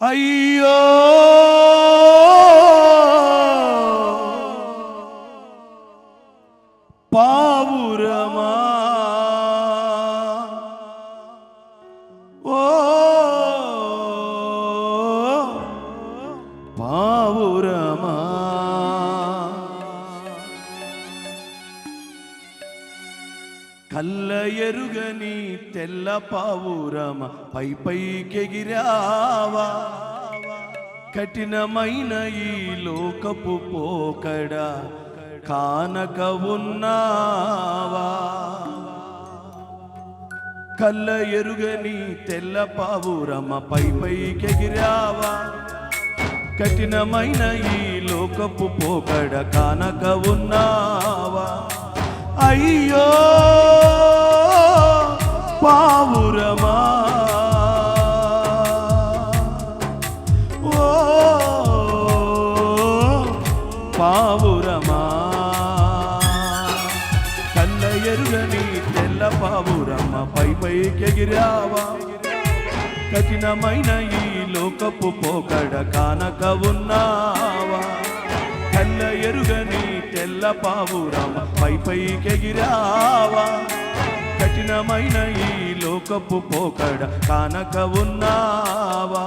అయ్యో పావురమా తెల్ల పావురమ పై పైకెగిరావా? కఠినమైన ఈ లోకపు పోకడ కానక ఉన్నావా? కళ్ళ ఎరుగని తెల్ల పావురమ పై పైకెగిరావా? కఠినమైన ఈ లోకపు పోకడ కానక ఉన్నావా? అయ్యో! పావురమా? ఓ పావురమా? కళ్ళ ఎరుగని తెల్ల పావురమ్మ పై పైకెగిరావా? కఠినమైన ఈ లోకపు పోకడ కానక ఉన్నావా? కళ్ళ ఎరుగని తెల్ల పావురమ్మ పై పైకెగిరావా? కఠినమైన ఈ లోకపు పోకడ కానక ఉన్నావా?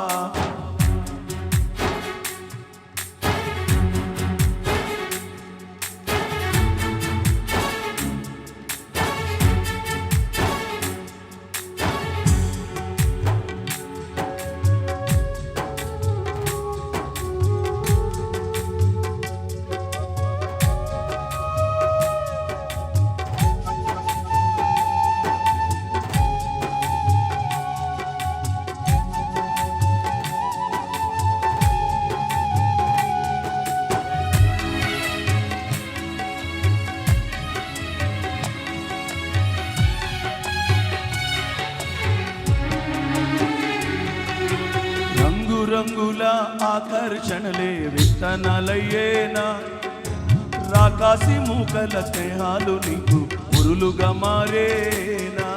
ఆకర్షణలే విత్తనాలయ్యేనా? రాకాసి మూకల స్నేహాలు నీకు పురులుగా మారేనా?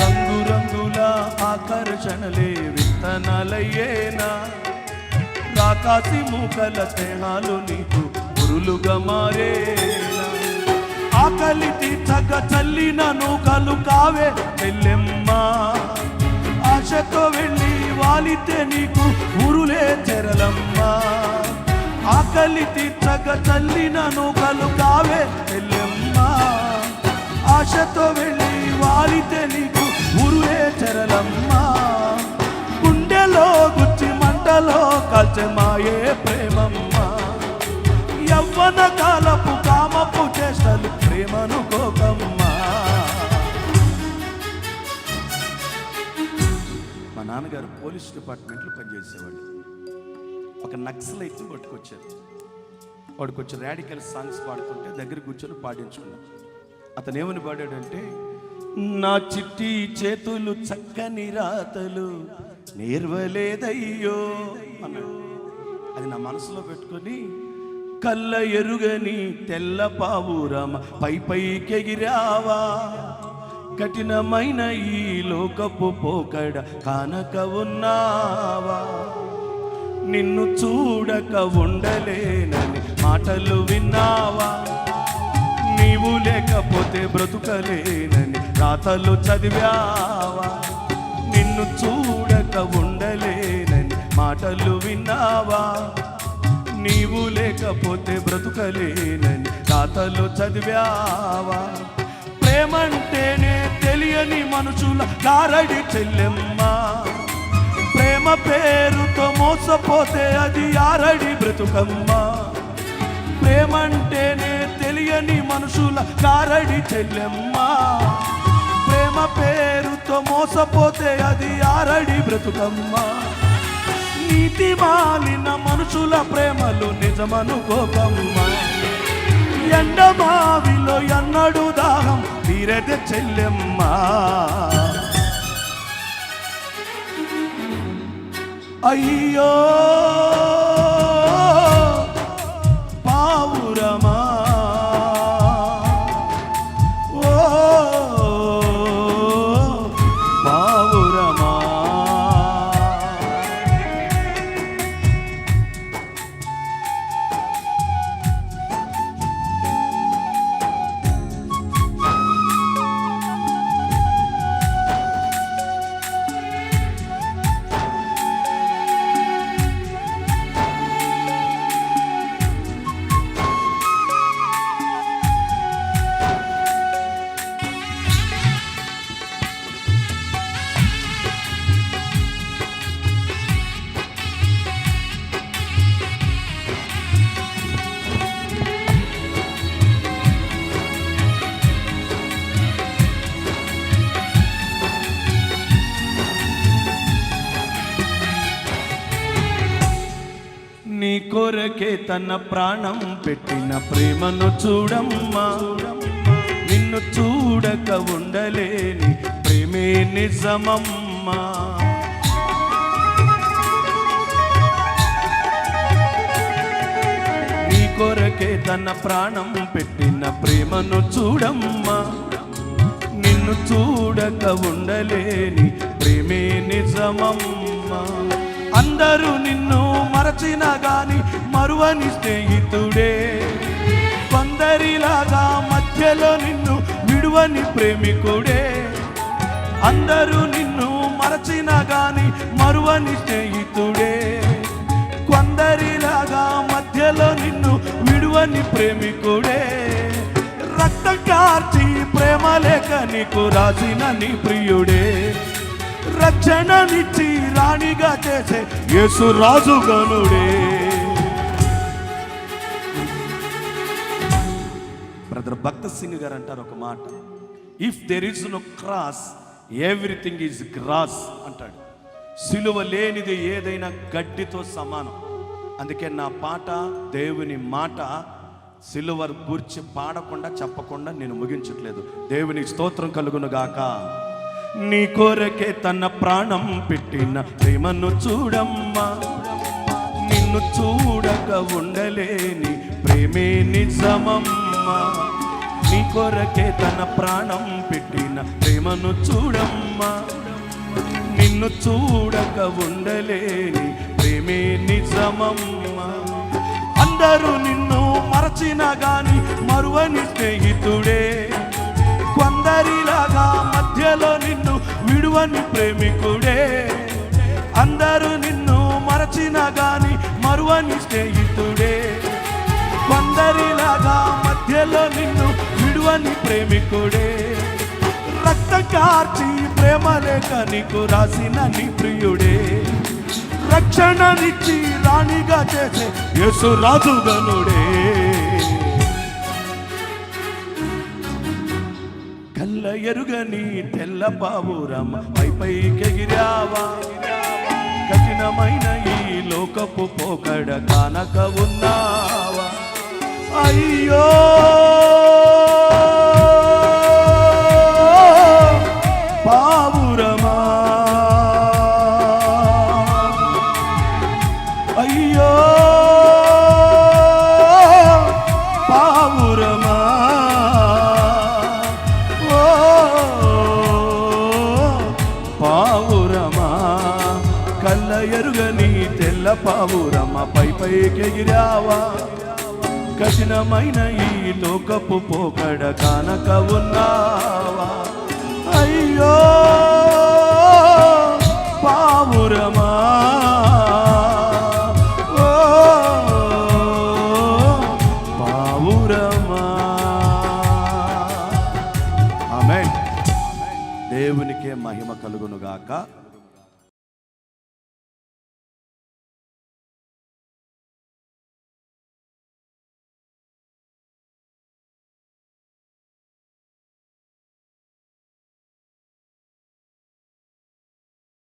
రంగురంగుల ఆకర్షణలే విత్తనాలయ్యేనా? రాకాసి మూకల స్నేహాలు నీకు పురులుగా మారేనా? ఆకలి తీర్చక చల్లిన నూకలు కావే చెల్లెమ్మా ఆశతో వెళ్ళి వాలితే నీకు ఊరులే చెరలమ్మా ఆకలి తీర్చక చల్లిన నూకలు కావే చెల్లెమ్మా ఆశతో వెళ్ళి వాలితే నీకు ఊరులే చెరలమ్మా గుండెలో గుచ్చి మంటలో కల్చమాయే ప్రేమమ్మా. యవ్వన కాలపు కామపు చేసి నాన్నగారు పోలీస్ డిపార్ట్మెంట్లో పనిచేసేవాడు ఒక నక్సలైట్ని పట్టుకొచ్చారు. వాడికి వచ్చి రాడికల్ సాంగ్స్ పాడుతుంటే దగ్గర కూర్చొని పాడించుకున్నాం. అతను ఏమని పాడాడంటే నా చిట్టి చేతులు చక్కని రాతలు నేర్వలేదయ్యో అన్నాడు. అది నా మనసులో పెట్టుకొని కళ్ళ ఎరుగని తెల్ల పావురమ పై పైకెగిరావా కఠినమైన ఈ లోకపు పోకడ కానక ఉన్నావా? నిన్ను చూడక ఉండలేనని మాటలు విన్నావా? నీవు లేకపోతే బ్రతుకలేనని రాతలు చదివావా? నిన్ను చూడక ఉండలేనని మాటలు విన్నావా? నీవు లేకపోతే బ్రతుకలేనని రాతలు చదివావా? ప్రేమంటేనే తెలియని మనుషుల గారడి చెల్లెమ్మా. ప్రేమ పేరుతో మోసపోతే అది ఆరడి బ్రతుకమ్మ. ప్రేమంటేనే తెలియని మనుషుల కారడి చెల్లెమ్మా. ప్రేమ పేరుతో మోసపోతే అది ఆరడి బ్రతుకమ్మా. నీతి మాలిన మనుషుల ప్రేమలు నిజమనుకోకమ్మా. ఎండమావిలో ఎన్నడు తీరదే చెల్లెమ్మ. అయ్యో. తన ప్రాణం పెట్టిన ప్రేమను చూడమ్మా. నిన్ను చూడక ఉండలేని ప్రేమే నిజమమ్మా. నీ కొరకే తన ప్రాణం పెట్టిన ప్రేమను చూడమ్మా. నిన్ను చూడక ఉండలేని ప్రేమే నిజమమ్మా. అందరూ నిన్ను మరచిన గాని మరువని స్నేహితుడే కొందరిలాగా మధ్యలో నిన్ను విడువని ప్రేమికుడే. అందరూ నిన్ను మరచిన గాని మరువని స్నేహితుడే కొందరిలాగా మధ్యలో నిన్ను విడువని ప్రేమికుడే. రక్త కార్చి ప్రేమ లేక నీకు రాసిన నీ ప్రియుడే. రక్షణనిచ్చి రాణిగా యేసు రాజు గనుడే. బ్రదర్ భక్త సింగ్ గారు అంటారు ఒక మాట. If there is no cross everything is grass అంటాడు. సిలువ లేనిది ఏదైనా గడ్డితో సమానం. అందుకే నా పాట దేవుని మాట సిలువ గుర్చి పాడకుండా చెప్పకుండా నేను ముగించట్లేదు. దేవునికి స్తోత్రం కలుగును గాక. నీ కొరకే తన ప్రాణం పెట్టిన ప్రేమను చూడమ్మా. నిన్ను చూడక ఉండలేని ప్రేమే నిజమమ్మా. నీ కొరకే తన ప్రాణం పెట్టిన ప్రేమను చూడమ్మా. నిన్ను చూడక ఉండలేని ప్రేమే నిజమమ్మా. అందరూ నిన్ను మరచిన గాని మరువని స్నేహితుడే కొందరిలాగా మధ్యలో నిన్ను విడువని ప్రేమికుడే. అందరూ నిన్ను మరచిన గాని మరువని స్నేహితుడే. కొందరిలాగా మధ్యలో నిన్ను విడువని ప్రేమికుడే. రక్త కార్చి ప్రేమ లేక నీకు రాసిన నీ ప్రియుడే. రక్షణనిచ్చి రాణిగా చేసే యేసు రాజుగనుడే ఎరుగని తెల్ల పావురమ్మ పై పైకెగిరావా కఠినమైన ఈ లోకపు పోకడ కానక ఉన్నావా? అయ్యో! పావురమ్మ పావురమా పై పైకెగిరావా కఠినమైన ఈ లోకపు పోకడ కానక ఉన్నావా? అయ్యో పావురమా ఓ పావురమా ఆమేన్. దేవునికే మహిమ కలుగునుగాక.